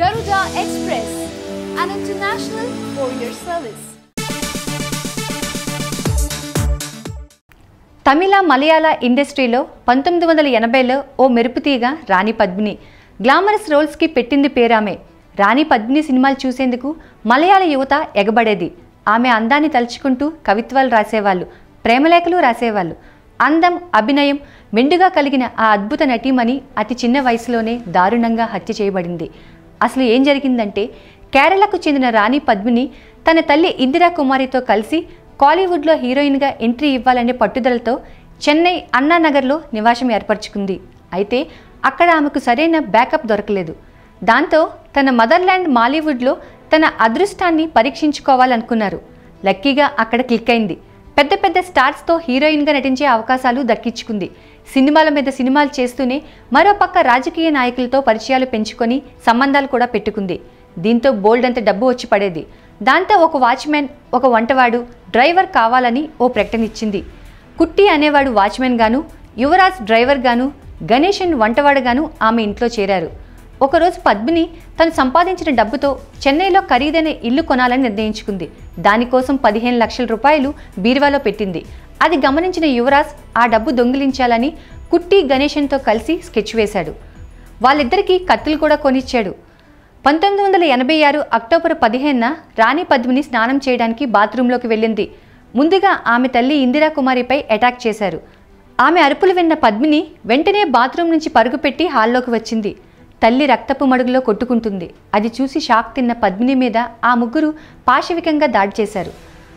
Garuda Express, an international courier service. తమిళ మలయాళ ఇండస్ట్రీలో పంతొమ్మిది వందల ఎనభైలో ఓ మెరుపుతీగ రాణి పద్మిని. గ్లామరస్ రోల్స్కి పెట్టింది పేరామె. రాణి పద్మిని సినిమాలు చూసేందుకు మలయాళ యువత ఎగబడేది. ఆమె అందాన్ని తలుచుకుంటూ కవిత్వాలు రాసేవాళ్ళు ప్రేమలేఖలు రాసేవాళ్ళు. అందం అభినయం మెండుగా కలిగిన ఆ అద్భుత నటీమణి అతి చిన్న వయసులోనే దారుణంగా హత్య చేయబడింది. అసలు ఏం జరిగిందంటే కేరళకు చెందిన రాణి పద్మిని తన తల్లి ఇందిరా కుమారితో కలిసి కాలీవుడ్లో హీరోయిన్గా ఎంట్రీ ఇవ్వాలనే పట్టుదలతో చెన్నై అన్నానగర్లో నివాసం ఏర్పరచుకుంది. అయితే అక్కడ ఆమెకు సరైన బ్యాకప్ దొరకలేదు. దాంతో తన మదర్లాండ్ మాలీవుడ్లో తన అదృష్టాన్ని పరీక్షించుకోవాలనుకున్నారు. లక్కీగా అక్కడ క్లిక్ అయింది. పెద్ద పెద్ద స్టార్స్తో హీరోయిన్గా నటించే అవకాశాలు దక్కించుకుంది. సినిమాల మీద సినిమాలు చేస్తూనే మరోపక్క రాజకీయ నాయకులతో పరిచయాలు పెంచుకొని సంబంధాలు కూడా పెట్టుకుంది. దీంతో బోల్డ్ అంత డబ్బు వచ్చి పడేది. దాంతో ఒక వాచ్మెన్ ఒక వంటవాడు డ్రైవర్ కావాలని ఓ ప్రకటన ఇచ్చింది కుట్టి అనేవాడు వాచ్మెన్ గాను యువరాజ్ డ్రైవర్ గాను గణేషన్ వంటవాడుగాను ఆమె ఇంట్లో చేరారు. ఒకరోజు పద్మిని తను సంపాదించిన డబ్బుతో చెన్నైలో ఖరీదైన ఇల్లు కొనాలని నిర్ణయించుకుంది. దానికోసం పదిహేను లక్షల రూపాయలు బీరువాలో పెట్టింది. అది గమనించిన యువరాజ్ ఆ డబ్బు దొంగిలించాలని కుట్టి గణేషన్తో కలిసి స్కెచ్ వేశాడు. వాళ్ళిద్దరికీ కత్తులు కూడా కొనిచ్చాడు. పంతొమ్మిది వందల ఎనభై ఆరు అక్టోబర్ పదిహేనున రాణి పద్మిని స్నానం చేయడానికి బాత్రూంలోకి వెళ్ళింది. ముందుగా ఆమె తల్లి ఇందిరా కుమారిపై అటాక్ చేశారు. ఆమె అరుపులు విన్న పద్మిని వెంటనే బాత్రూం నుంచి పరుగుపెట్టి హాల్లోకి వచ్చింది. తల్లి రక్తపు మడుగులో కొట్టుకుంటుంది. అది చూసి షాక్ తిన్న పద్మిని మీద ఆ ముగ్గురు పాశవికంగా దాడి చేశారు.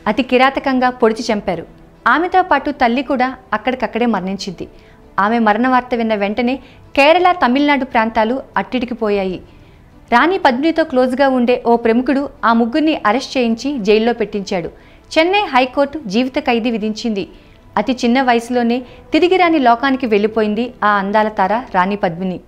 అతి కిరాతకంగా పొడిచి చంపారు. ఆమెతో పాటు తల్లి కూడా అక్కడికక్కడే మరణించింది. ఆమె మరణ వార్త విన్న వెంటనే కేరళ తమిళనాడు ప్రాంతాలు అట్టిడికిపోయాయి రాణి పద్మినితో క్లోజ్గా ఉండే ఓ ప్రముఖుడు ఆ ముగ్గురిని అరెస్ట్ చేయించి జైల్లో పెట్టించాడు. చెన్నై హైకోర్టు జీవిత ఖైదీ విధించింది. అతి చిన్న వయసులోనే తిరిగి రాని లోకానికి వెళ్ళిపోయింది ఆ అందాల తార రాణి పద్మిని.